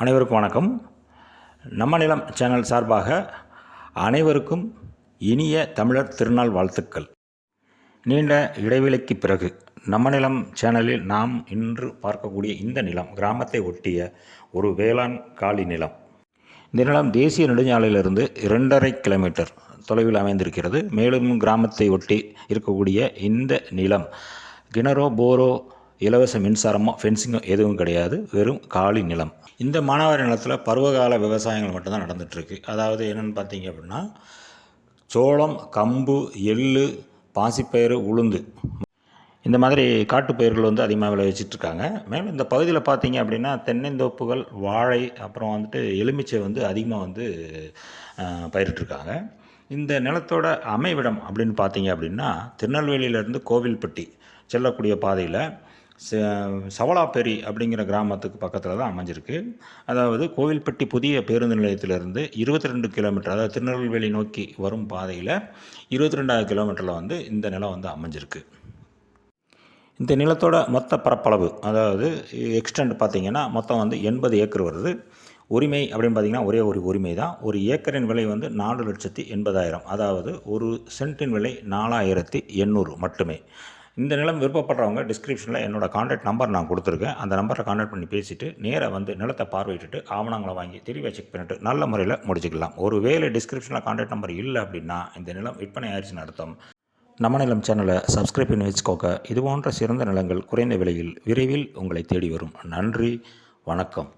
அனைவருக்கும் வணக்கம். நம்ம நிலம் சேனல் சார்பாக அனைவருக்கும் இனிய தமிழர் திருநாள் வாழ்த்துக்கள். நீண்ட இடைவெளிக்கு பிறகு நம்ம நிலம் சேனலில் நாம் இன்று பார்க்கக்கூடிய இந்த நிலம் கிராமத்தை ஒட்டிய ஒரு வேளாண் காலி நிலம். இந்த நிலம் தேசிய நெடுஞ்சாலையிலிருந்து இரண்டரை கிலோமீட்டர் தொலைவில் அமைந்திருக்கிறது. மேலும் கிராமத்தை ஒட்டி இருக்கக்கூடிய இந்த நிலம் கிணறோ போரோ இலவச மின்சாரமோ ஃபென்சிங்கோ எதுவும் கிடையாது. வெறும் காலி நிலம். இந்த மானாவாரி நிலத்தில் பருவகால விவசாயங்கள் மட்டும்தான் நடந்துகிட்ருக்கு அதாவது என்னென்னு பார்த்தீங்க அப்படின்னா சோளம் கம்பு எள்ளு பாசிப்பயிறு உளுந்து. இந்த மாதிரி காட்டுப்பயிர்கள் வந்து அதிகமாக விளைவிச்சிட்ருக்காங்க மேலும் இந்த பகுதியில் பார்த்தீங்க அப்படின்னா தென்னந்தோப்புகள் வாழை அப்புறம் வந்துட்டு எலுமிச்சை வந்து அதிகமாக வந்து பயிரிட்டிருக்காங்க இந்த நிலத்தோட அமைவிடம் அப்படின்னு பார்த்தீங்க அப்படின்னா திருநெல்வேலியிலேருந்து கோவில்பட்டி செல்லக்கூடிய பாதையில் சவலாப்பேரி அப்படிங்கிற கிராமத்துக்கு பக்கத்தில் தான் அமைஞ்சிருக்கு. அதாவது கோவில்பட்டி புதிய பேருந்து நிலையத்திலிருந்து இருபத்தி ரெண்டு கிலோமீட்டர் அதாவது திருநெல்வேலி நோக்கி வரும் பாதையில் இருபத்தி ரெண்டாவது கிலோமீட்டரில் வந்து இந்த நிலம் வந்து அமைஞ்சிருக்கு. இந்த நிலத்தோட மொத்த பரப்பளவு அதாவது எக்ஸ்டெண்ட் பார்த்தீங்கன்னா மொத்தம் வந்து எண்பது ஏக்கர் வருது. உரிமை அப்படின்னு பார்த்தீங்கன்னா ஒரே ஒரு உரிமை தான். ஒரு ஏக்கரின் விலை வந்து நாலு லட்சத்தி எண்பதாயிரம் அதாவது ஒரு சென்ட்டின் விலை நாலாயிரத்தி எண்ணூறு மட்டுமே. இந்த நிலம் விருப்பப்படுறவங்க டிஸ்கிரிப்ஷனில் என்னோட காண்டாக்ட் நம்பர் நான் கொடுத்துருக்கேன். அந்த நம்பரை காண்டாக்ட் பண்ணி பேசிவிட்டு நேராக வந்து நிலத்தை பார்வையிட்டுட்டு ஆவணங்களை வாங்கி தெளிவாக செக் பண்ணிட்டு நல்ல முறையில் முடிச்சுக்கலாம். ஒரு வேலை டிஸ்கிரிப்ஷனில் காண்டாக்ட் நம்பர் இல்லை அப்படின்னா இந்த நிலம் விற்பனை ஆயிடுச்சுன்னு அர்த்தம். நம்ம நிலம் சேனலை சப்ஸ்கிரைப் பண்ணி வச்சுக்கோக்க இது போன்ற சிறந்த நிலங்கள் குறைந்த விலையில் விரைவில் உங்களை தேடி வரும். நன்றி வணக்கம்.